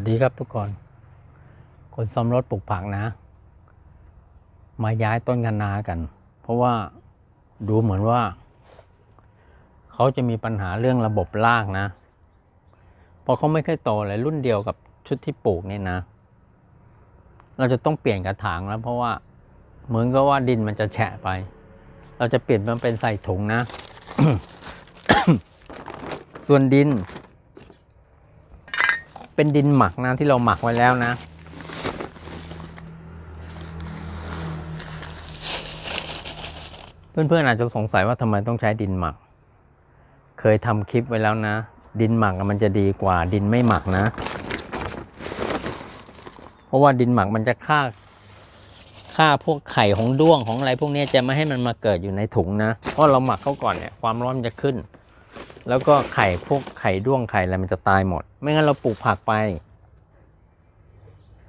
วัสดีครับทุกคน คนซ่อมรถปลูกผักนะ มาย้ายต้นคะนากัน เพราะว่าดูเหมือนว่า เขาจะมีปัญหาเรื่องระบบรากนะ เพราะเขาไม่เคยโตเลยรุ่นเดียวกับชุดที่ปลูกเนี่ยนะ เราจะต้องเปลี่ยนกระถางแล้ว เพราะว่าเหมือนกับว่าดินมันจะแฉะไป เราจะเปลี่ยนมันเป็นใส่ถุงนะ ส่วนดิน เป็นดินหมักนะที่เราหมักไว้แล้วนะเพื่อนๆอาจจะสงสัยว่าทำไมต้องใช้ดินหมัก เคยทำคลิปไว้แล้วนะ ดินหมักมันจะดีกว่าดินไม่หมักนะ เพราะว่าดินหมักมันจะฆ่าฆ่าพวกไข่ของด้วงของอะไรพวกนี้จะไม่ให้มันมาเกิดอยู่ในถุงนะ เพราะเราหมักเขาก่อนเนี่ยความร้อนมันจะขึ้น แล้วก็ไข่พวกไข่ด้วงไข่อะไรมันจะตายหมด ไม่งั้นเราปลูกผักไป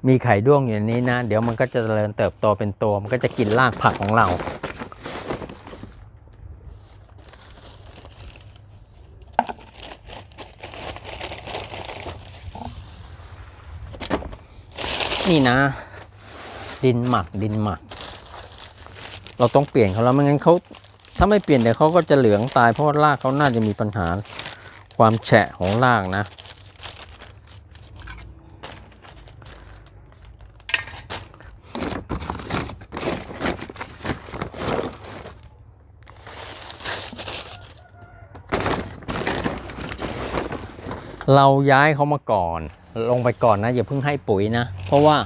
มีไข่ด้วงอยู่ในนี้นะ เดี๋ยวมันก็จะเจริญเติบโตเป็นตัว มันก็จะกินรากผักของเรา นี่นะ ดินหมักดินหมัก เราต้องเปลี่ยนเขาแล้วไม่งั้นเขา ถ้าไม่เปลี่ยนเดี๋ยวเขาก็จะเหลืองตายเพราะว่ารากเขาน่าจะมีปัญหาความแฉะของรากนะ เราย้ายเขามาก่อน ลงไปก่อนนะอย่าเพิ่งให้ปุ๋ยนะ เพราะว่า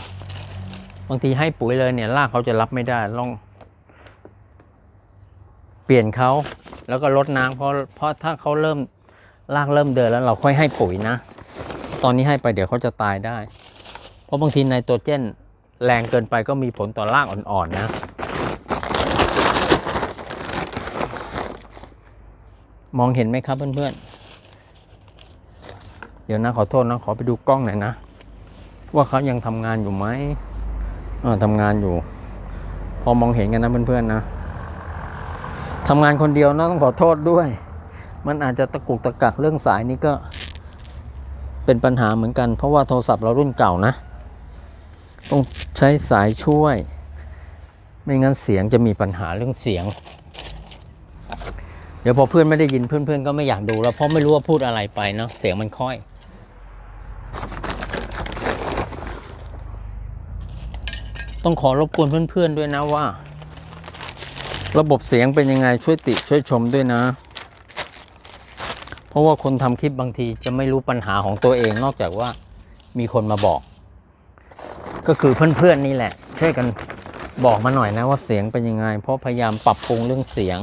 บางทีให้ปุ๋ยเลยเนี่ยรากเขาจะรับไม่ได้ต้อง ลี่ยนเขาแล้วก็ลดน้ำเพราะเพราะถ้าเขาเริ่มรากเริ่มเดินแล้วเราค่อยให้ปุ๋ยนะ ตอนนี้ให้ไปเดี๋ยวเขาจะตายได้ เพราะบางทีไนโตรเจนแรงเกินไปก็มีผลต่อรากอ่อนๆนะ มองเห็นไหมครับเพื่อนๆ เดี๋ยวนะขอโทษนะขอไปดูกล้องหน่อยนะ ว่าเขายังทำงานอยู่ไหมเออทำงานอยู่ พอมองเห็นกันนะเพื่อนๆนะ ทำงานคนเดียวนะต้องขอโทษด้วย มันอาจจะตะกุกตะกักเรื่องสายนี้ก็เป็นปัญหาเหมือนกัน เพราะว่าโทรศัพท์เรารุ่นเก่านะ ต้องใช้สายช่วย ไม่งั้นเสียงจะมีปัญหาเรื่องเสียง เดี๋ยวพอเพื่อนไม่ได้ยินเพื่อนๆก็ไม่อยากดูแล้วเพราะไม่รู้ว่าพูดอะไรไปเนาะเสียงมันค่อยต้องขอรบกวนเพื่อนๆด้วยนะว่า ระบบเสียงเป็นยังไงช่วยติช่วยชมด้วยนะ เพราะว่าคนทำคลิปบางทีจะไม่รู้ปัญหาของตัวเองนอกจากว่ามีคนมาบอก ก็คือเพื่อนๆนี่แหละ ช่วยกันบอกมาหน่อยนะว่าเสียงเป็นยังไง เพราะพยายามปรับปรุงเรื่องเสียง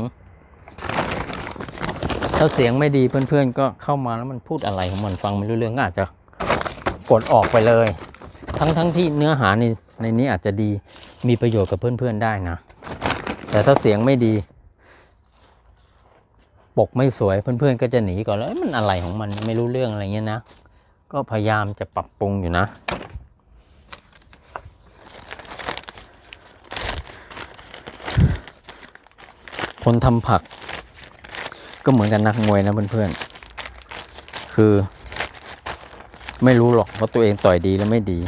ถ้าเสียงไม่ดีเพื่อนๆ ก็เข้ามาแล้วมันพูดอะไรของมันฟังไม่รู้เรื่องก็อาจจะกดออกไปเลย ทั้งๆที่เนื้อหาในในนี้อาจจะดีมีประโยชน์กับเพื่อนๆได้นะ แต่ถ้าเสียงไม่ดี ปกไม่สวยเพื่อนๆก็จะหนีก่อนแล้วมันอะไรของมันไม่รู้เรื่องอะไรเงี้ยนะ ก็พยายามจะปรับปรุงอยู่นะ คนทำผัก ก็เหมือนกันนักมวยนะเพื่อนๆ คือ ไม่รู้หรอกว่าตัวเองต่อยดีหรือไม่ดี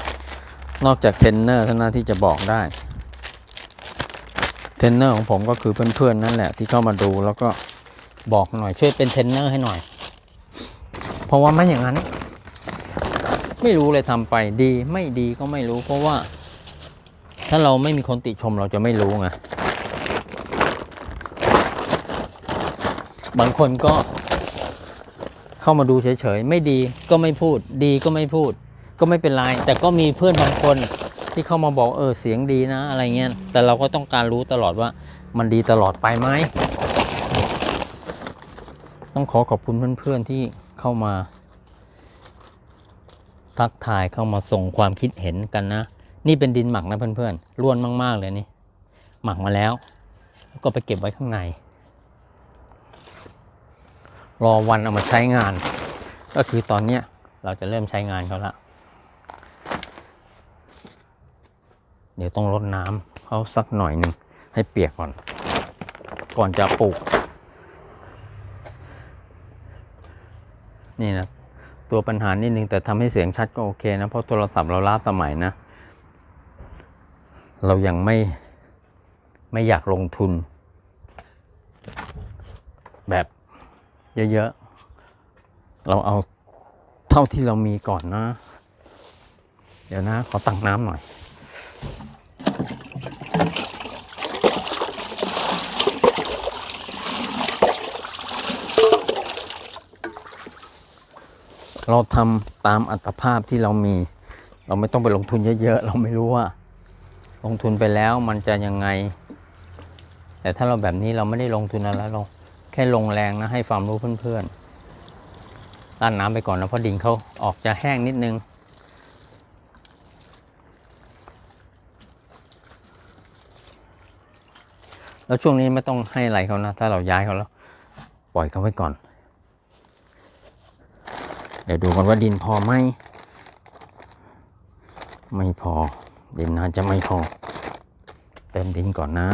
นอกจากเทรนเนอร์เท่านั้นที่จะบอกได้ ทรนเนอร์ของผมก็คือเพื่อนๆนั่นแหละที่เข้ามาดูแล้วก็บอกหน่อยช่วยเป็นเทรนเนอร์ให้หน่อย เพราะว่าไม่อย่างนั้น ไม่รู้เลยทำไปดีไม่ดีก็ไม่รู้ เพราะว่า ถ้าเราไม่มีคนติชมเราจะไม่รู้ไงบางคนก็เข้ามาดูเฉยๆ ไม่ดีก็ไม่พูด ดีก็ไม่พูด ก็ไม่เป็นไร แต่ก็มีเพื่อนบางคน ที่เข้ามาบอกเออเสียงดีนะอะไรเงี้ยแต่เราก็ต้องการรู้ตลอดว่ามันดีตลอดไปไหมต้องขอขอบคุณเพื่อนๆที่เข้ามา ทักทายเข้ามาส่งความคิดเห็นกันนะ นี่เป็นดินหมักนะเพื่อนๆร่วนมากๆเลยนี่ หมักมาแล้วแล้วก็ไปเก็บไว้ข้างใน รอวันเอามาใช้งาน ก็คือตอนเนี้ยเราจะเริ่มใช้งานเขาละ เดี๋ยวต้องรดน้ำเขาสักหน่อยหนึ่งให้เปียกก่อน ก่อนจะปลูก นี่นะ ตัวปัญหานิดนึงแต่ทำให้เสียงชัดก็โอเคนะ เพราะโทรศัพท์เราล้าสมัยนะ เรายังไม่ไม่อยากลงทุน แบบเยอะๆ เราเอาเท่าที่เรามีก่อนนะ เดี๋ยวนะ ขอตักน้ำหน่อย เราทำตามอัตภาพที่เรามี เราไม่ต้องไปลงทุนเยอะๆ เราไม่รู้ว่า ลงทุนไปแล้วมันจะยังไง แต่ถ้าเราแบบนี้เราไม่ได้ลงทุนอะไรเราแค่ลงแรงนะให้ความรู้เพื่อนๆต้านน้ำไปก่อนนะเพราะดินเขาออกจะแห้งนิดนึงแล้วช่วงนี้ไม่ต้องให้อะไรเขานะ ถ้าเราย้ายเขาแล้ว ปล่อยเขาไว้ก่อน ดี๋ยวดูกันว่าดินพอไหม ไม่พอ ดินน่าจะไม่พอ เติมดินก่อนนะ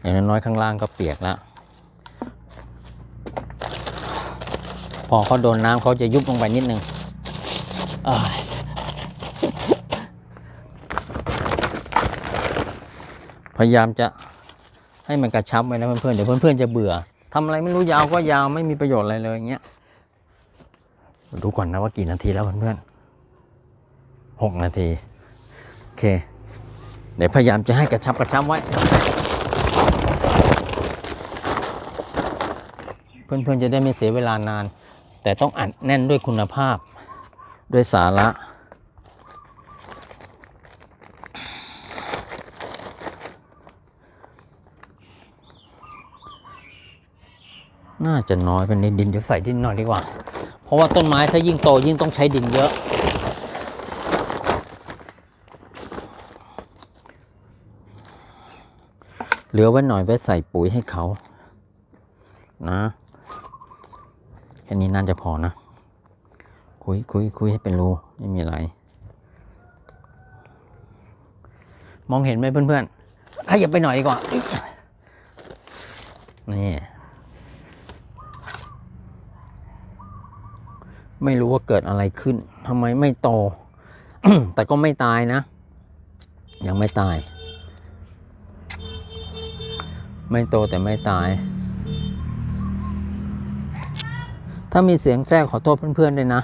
อย่างน้อยๆข้างล่างก็เปียกแล้ว พอเขาโดนน้ำเขาจะยุบลงไปนิดนึงพยายามจะให้มันกระชับไว้นะเพื่อนๆ เดี๋ยวเพื่อนๆ จะเบื่อ ทำอะไรไม่รู้ยาวก็ยาวไม่มีประโยชน์อะไรเลยอย่างเงี้ยดูก่อนนะว่ากี่นาทีแล้วเพื่อนๆหกนาทีโอเค เดี๋ยวพยายามจะให้กระชับกระชับไว้ เพื่อนๆจะได้ไม่เสียเวลานาน แต่ต้องอัดแน่นด้วยคุณภาพด้วยสาระ น่าจะน้อยเป็นดินเดี๋ยวใส่ดินหน่อยดีกว่า เพราะว่าต้นไม้ถ้ายิ่งโตยิ่งต้องใช้ดินเยอะ เหลือไว้หน่อยไว้ใส่ปุ๋ยให้เขา นะแค่นี้น่าจะพอนะ คุยคุยคุยให้เป็นรูไม่มีอะไร มองเห็นไหมเพื่อนๆขยับไปหน่อยดีกว่านี่ ไม่รู้ว่าเกิดอะไรขึ้นทำไมไม่โต แต่ก็ไม่ตายนะ ยังไม่ตาย ไม่โตแต่ไม่ตาย ถ้ามีเสียงแทรกขอโทษเพื่อนๆด้วยนะ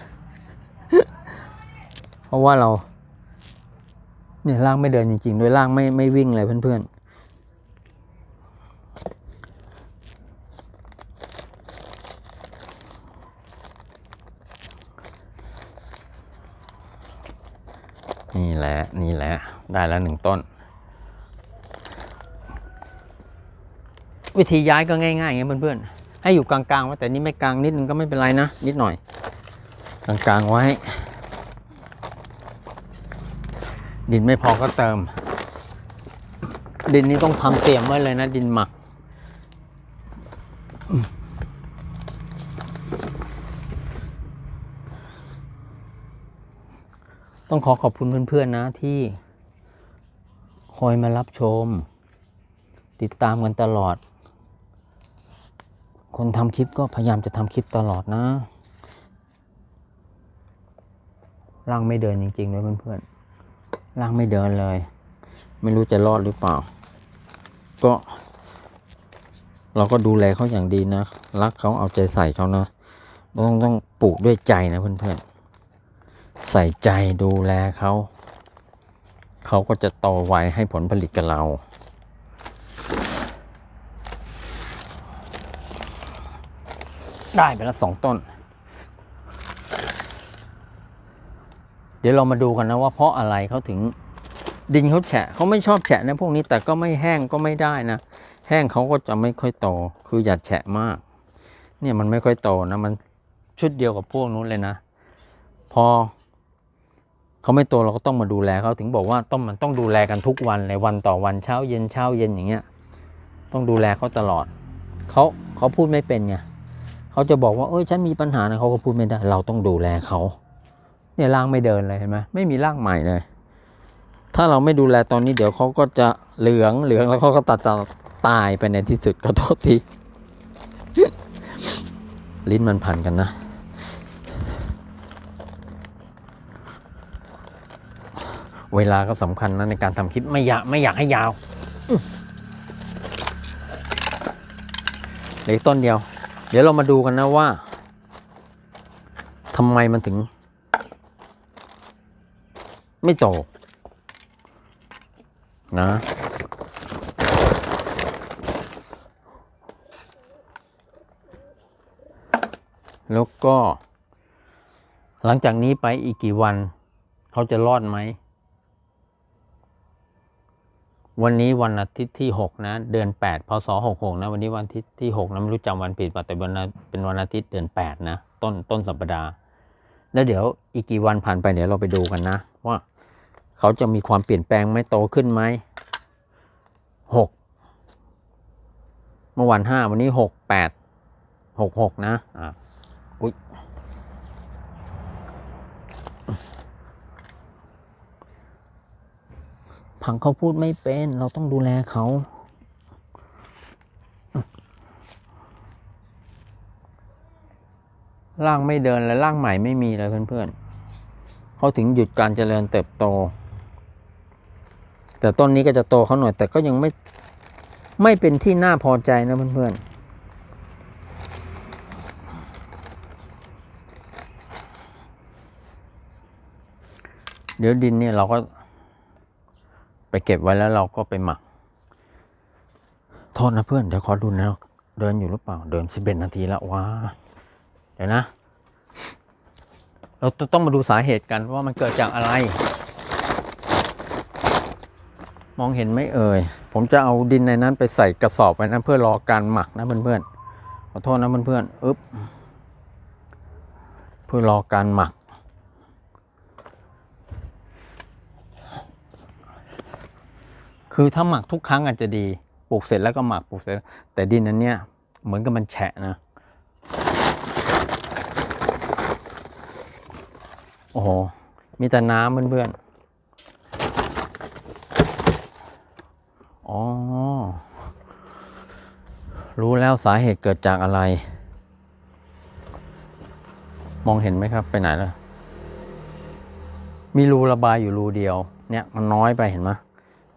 เพราะว่าเราเนี่ยร่างไม่เดินจริงๆ ด้วยร่างไม่ไม่วิ่งเลยเพื่อนๆ นี่แหละ นี่แหละ ได้แล้วหนึ่งต้น วิธีย้ายก็ง่ายๆอย่างเงี้ยเพื่อนๆ ให้อยู่กลางๆไว้แต่นี่ไม่กลางนิดนึงก็ไม่เป็นไรนะ นิดหน่อย กลางๆไว้ ดินไม่พอก็เติม ดินนี้ต้องทำเตรียมไว้เลยนะ ดินหมัก ต้องขอขอบคุณเพื่อนๆนะที่คอยมารับชม ติดตามกันตลอด คนทำคลิปก็พยายามจะทำคลิปตลอดนะ ร่างไม่เดินจริงๆเลยเพื่อนๆร่างไม่เดินเลย ไม่รู้จะรอดหรือเปล่า ก็ เราก็ดูแลเขาอย่างดีนะ รักเขาเอาใจใส่เขานะต้องต้องปลูกด้วยใจนะเพื่อนๆ ใส่ใจดูแลเขาเขาก็จะโตไวให้ผลผลิตกับเรา ได้ไปแล้วสองต้น เดี๋ยวเรามาดูกันนะว่าเพราะอะไรเขาถึงดินเขาแฉะเขาไม่ชอบแฉะนะพวกนี้แต่ก็ไม่แห้งก็ไม่ได้นะ แห้งเขาก็จะไม่ค่อยโต คืออย่าแฉะมาก เนี่ยมันไม่ค่อยโตนะ มันชุดเดียวกับพวกนู้นเลยนะ พอ เขาไม่โตเราก็ต้องมาดูแลเขาถึงบอกว่าต้องมันต้องดูแลกันทุกวันเลยวันต่อวันเช้าเย็นเช้าเย็นอย่างเงี้ยต้องดูแลเขาตลอดเขาเขาพูดไม่เป็นไงเขาจะบอกว่าเอ้ยฉันมีปัญหานะเขาก็พูดไม่ได้ เราต้องดูแลเขาเนี่ยร่างไม่เดินเลยเห็นไหมไม่มีร่างใหม่เลย ถ้าเราไม่ดูแลตอนนี้เดี๋ยวเขาก็จะเหลืองเหลืองแล้วเขาก็ตัดตายไปในที่สุดก็โทษทีลิ้นมันพันกันนะ เวลาก็สำคัญนะในการทำคลิปไม่อยากไม่อยากให้ยาวเหลืออกต้นเดียว เดี๋ยวเรามาดูกันนะว่าทำไมมันถึง ไม่โตนะแล้วก็ หลังจากนี้ไปอีกกี่วัน เขาจะรอดไหม วันนี้วันอาทิตย์ที่หกนะ เดือนแปดพศหกหกนะ วันนี้วันอาทิตย์ที่หกนะ ไม่รู้จำวันผิดป่ะแต่วันนั้นเป็นวันอาทิตย์เดือนแปดนะ ต้นต้นสัปดาห์ แล้วเดี๋ยวอีกกี่วันผ่านไปเดี๋ยวเราไปดูกันนะ ว่าเขาจะมีความเปลี่ยนแปลงไหมโตขึ้นไหมหกเมื่อวันห้าวันนี้หกแปดหกหกนะอะ ผังเขาพูดไม่เป็น เราต้องดูแลเขาร่างไม่เดินและร่างใหม่ไม่มีเลยเพื่อนๆเขาถึงหยุดการเจริญเติบโต แต่ต้นนี้ก็จะโตเขาหน่อย แต่ก็ยังไม่ไม่เป็นที่น่าพอใจนะเพื่อนๆเดี๋ยวดินเนี่ยเราก็ ไปเก็บไว้แล้วเราก็ไปหมัก โทษนะเพื่อน เดี๋ยวขอดูนะ เดินอยู่หรือเปล่า เดินสิบเอ็ดนาทีแล้วว้า เดี๋ยวนะ เราต้องมาดูสาเหตุกันว่ามันเกิดจากอะไร มองเห็นไหมเอ่ย ผมจะเอาดินในนั้นไปใส่กระสอบไว้นะเพื่อรอการหมักนะเพื่อนๆ ขอโทษนะเพื่อนๆ อึ๊บ เพื่อรอการหมัก คือถ้าหมักทุกครั้งอาจจะดีปลูกเสร็จแล้วก็หมักปลูกเสร็จ แต่ดินนั้นเนี่ยเหมือนกับมันแฉะนะโอ้โหมีแต่น้ำเพื่อนๆอ๋อ รู้แล้วสาเหตุเกิดจากอะไร มองเห็นไหมครับไปไหนแล้วมีรูระบายอยู่รูเดียว เนี่ยมันน้อยไปเห็นไหม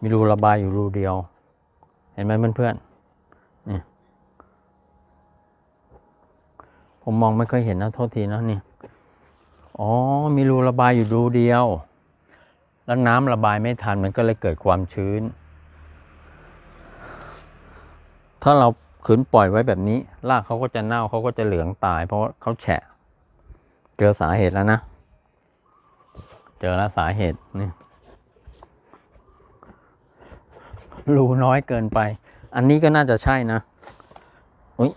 มีรูระบายอยู่รูเดียว เห็นไหมเพื่อนๆนี่ผมมองไม่ค่อยเห็นนะโทษทีนะนี่อ๋อ มีรูระบายอยู่รูเดียว แล้วน้ำระบายไม่ทันมันก็เลยเกิดความชื้น ถ้าเราขืนปล่อยไว้แบบนี้รากเขาก็จะเน่าเขาก็จะเหลืองตาย เพราะเขาแฉะ เจอสาเหตุแล้วนะ เจอแล้วสาเหตุนี่ รูน้อยเกินไป อันนี้ก็น่าจะใช่นะ อุ้ย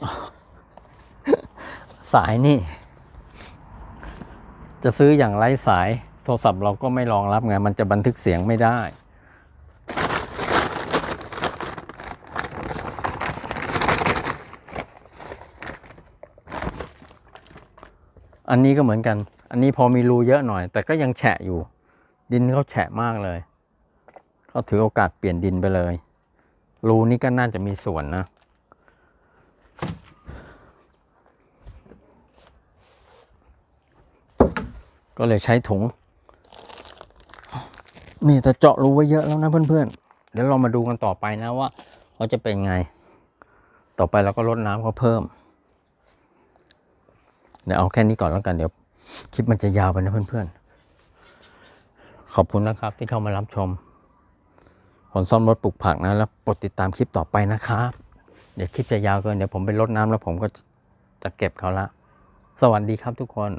สายนี่ จะซื้ออย่างไร้สาย โทรศัพท์เราก็ไม่รองรับไง มันจะบันทึกเสียงไม่ได้อันนี้ก็เหมือนกัน อันนี้พอมีรูเยอะหน่อย แต่ก็ยังแฉะอยู่ ดินเขาแฉะมากเลย เขาถือโอกาสเปลี่ยนดินไปเลย รูนี้ก็น่าจะมีส่วนนะ ก็เลยใช้ถุง นี่แต่เจาะรูไว้เยอะแล้วนะเพื่อนๆ เดี๋ยวเรามาดูกันต่อไปนะว่าเขาจะเป็นไง ต่อไปเราก็ลดน้ำเขาเพิ่ม เดี๋ยวเอาแค่นี้ก่อนแล้วกันเดี๋ยวคลิปมันจะยาวไปนะเพื่อนๆ ขอบคุณนะครับที่เข้ามารับชม ผลซ่อมรถปลูกผักนะแล้วกดติดตามคลิปต่อไปนะครับ เดี๋ยวคลิปจะยาวเกินเดี๋ยวผมไปรดน้ำแล้วผมก็จะเก็บเขาละ สวัสดีครับทุกคน